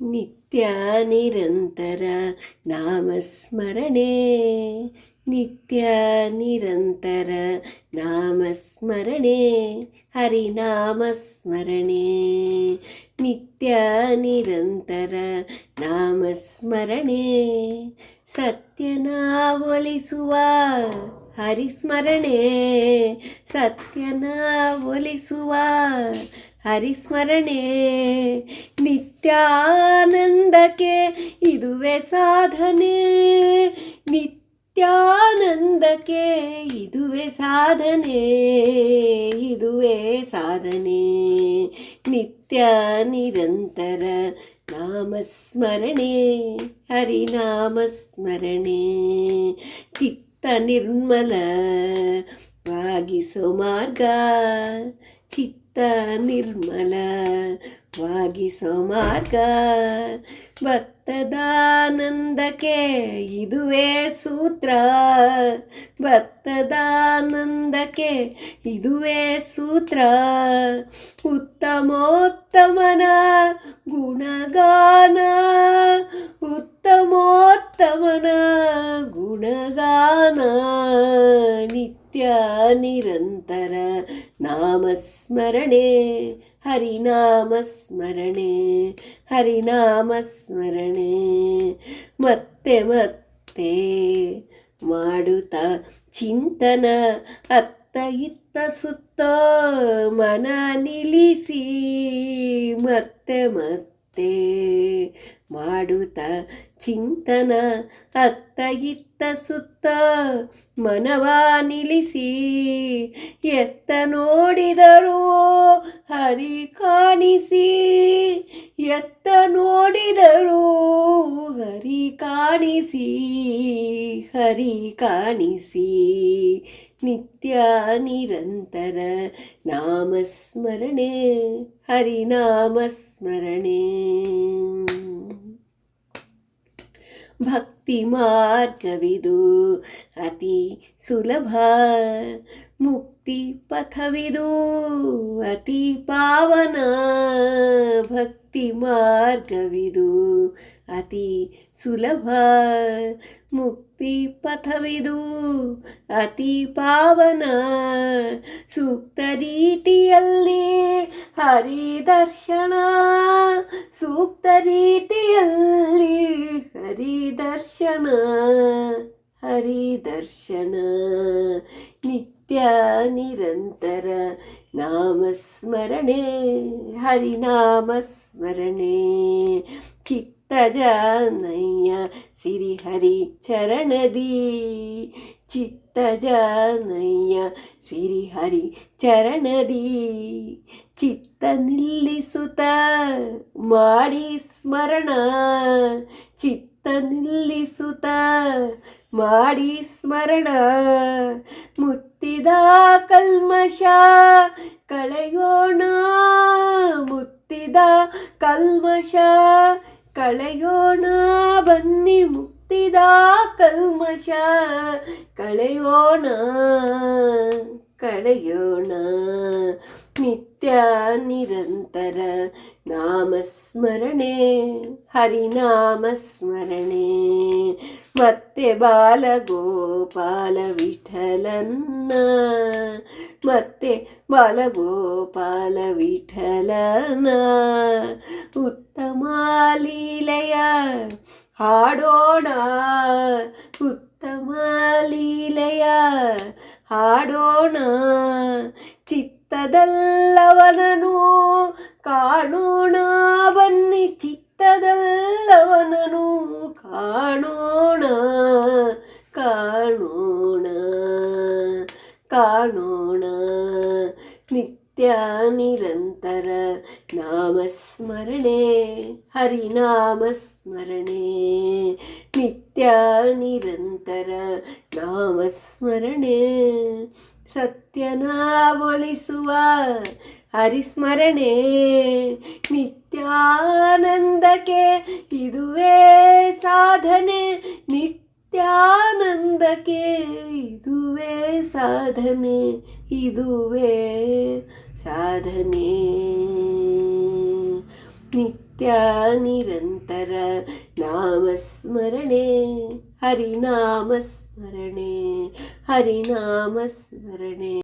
ನಿತ್ಯ ನಿರಂತರ ನಾಮಸ್ಮರಣೆ. ನಿತ್ಯ ನಿರಂತರ ನಾಮಸ್ಮರಣೆ. ಹರಿನಾಮಸ್ಮರಣೆ. ನಿತ್ಯ ನಿರಂತರ ನಾಮಸ್ಮರಣೆ. ಸತ್ಯನ ಒಲಿಸುವ ಹರಿಸ್ಮರಣೆ. ಸತ್ಯನ ಒಲಿಸುವ ಹರಿಸ್ಮರಣೆ. ನಿತ್ಯಾನಂದಕ್ಕೆ ಇದುವೇ ಸಾಧನೆ. ನಿತ್ಯಾನಂದಕ್ಕೆ ಇದುವೇ ಸಾಧನೆ. ಇದುವೇ ಸಾಧನೆ. ನಿತ್ಯ ನಿರಂತರ ನಾಮಸ್ಮರಣೆ. ಹರಿನಾಮಸ್ಮರಣೆ. ಚಿತ್ತ ನಿರ್ಮಲ ವಾಗಿಸೋ ಮಾರ್ಗ. ಚಿತ್ತ ನಿರ್ಮಲ ವಾಗಿಸೋ ಮಾರ್ಗ. ಭತ್ತದಾನಂದಕ್ಕೆ ಇದುವೇ ಸೂತ್ರ. ಭತ್ತದಾನಂದಕ್ಕೆ ಇದುವೇ ಸೂತ್ರ. ಉತ್ತಮೋತ್ತಮನ ಗುಣಗಾನ. ಉತ್ತಮೋತ್ತಮನ ಗುಣಗಾನ. ನಿತ್ಯ ನಿರಂತರ ನಾಮಸ್ಮರಣೆ. ಹರಿನಾಮ ಸ್ಮರಣೆ ಹರಿನಾಮ ಸ್ಮರಣೆ ಮತ್ತೆ ಮತ್ತೆ ಮಾಡುತ್ತ ಚಿಂತನ ಅತ್ತ ಇತ್ತ ಸುತ್ತ ಮನ ನಿಲ್ಲಿಸಿ. ಮತ್ತೆ ಮತ್ತೆ ಮಾಡುತ್ತ ಚಿಂತನ ಅತ್ತಗಿತ್ತ ಸುತ್ತ ಮನವ ನಿಲ್ಲಿಸಿ ಎತ್ತ ನೋಡಿದರೂ ಹರಿ ಕಾಣಿಸಿ ಎತ್ತ ನೋಡಿದರೂ ಹರಿ ಕಾಣಿಸಿ ಹರಿ ಕಾಣಿಸಿ ನಿತ್ಯ ನಿರಂತರ ನಾಮಸ್ಮರಣೆ ಹರಿನಾಮ भक्तिमार्गविदु। अति सुलभ मुक्तिपथविदु। अति पावना भक्ति ಅತಿ ಸುಲಭ ಮುಕ್ತಿ ಪಥವಿದು, ಅತಿ ಪಾವನ ಸೂಕ್ತ ರೀತಿಯಲ್ಲಿ ಹರಿ ದರ್ಶನ, ಸೂಕ್ತ ರೀತಿಯಲ್ಲಿ ಹರಿ ದರ್ಶನ ಹರಿ ದರ್ಶನ. ನಿತ್ಯ ನಿರಂತರ ನಾಮಸ್ಮರಣೆ ಹರಿನಾಮ ಸ್ಮರಣೆ ಚಿತ್ತಜಾನಯ್ಯ, ಸಿರಿಹರಿ ಚರಣದಿ. ಚಿತ್ತಜಾನಯ್ಯ, ಸಿರಿಹರಿ ಚರಣದಿ. ಚಿತ್ತ ನಿಲ್ಲಿಸುತ ಮಾಡಿ ಸ್ಮರಣ. ಚಿತ್ತ ನಿಲ್ಲಿಸುತ ಮಾಡಿ ಸ್ಮರಣ. ಮುತ್ತಿದ ಕಲ್ಮಶ ಕಳೆಯೋಣ. ಮುತ್ತಿದ ಕಲ್ಮಶ ಕಳೆಯೋಣ ಬನ್ನಿ ಮುತ್ತಿದ ಕಲ್ಮಶ ಕಳೆಯೋಣ ಕಳೆಯೋಣ ನಿತ್ಯ ನಿರಂತರ ನಾಮಸ್ಮರಣೆ ಹರಿನಾಮ ಸ್ಮರಣೆ ಮತ್ತೆ ಬಾಲಗೋಪಾಲ ವಿಠಲನ್ನ ಮತ್ತೆ ಬಾಲಗೋಪಾಲ ವಿಠಲನ ಉತ್ತಮ ಲೀಲೆಯ ಹಾಡೋಣ ಉತ್ತಮ ಲೀಲೆಯ ಹಾಡೋಣ ಚಿತ್ತದಲ್ಲವನನು ಕಾಣೋಣ ಬನ್ನಿ ಚಿತ್ತದಲ್ಲವನನು ಕಾಣೋಣ ಕಾಣೋಣ ಕಾಣೋಣ. ನಿತ್ಯ ನಿರಂತರ ನಾಮಸ್ಮರಣೆ ಹರಿನಾಮಸ್ಮರಣೆ. ನಿತ್ಯ ನಿರಂತರ ನಾಮಸ್ಮರಣೆ. ಸತ್ಯನ ಒಲಿಸುವ ಹರಿಸ್ಮರಣೆ ನಿತ್ಯಾನಂದಕ್ಕೆ ಇದುವೇ ಸಾಧನೆ. ನಿತ್ಯಾನಂದಕ್ಕೆ ಇದುವೇ ಸಾಧನೆ ಇದುವೇ ಸಾಧನೆ. ನಿತ್ಯ ನಿರಂತರ ನಾಮಸ್ಮರಣೆ. ಹರಿನಾಮ ಸ್ಮರಣೆ ಹರಿನಾಮ ಸ್ಮರಣೆ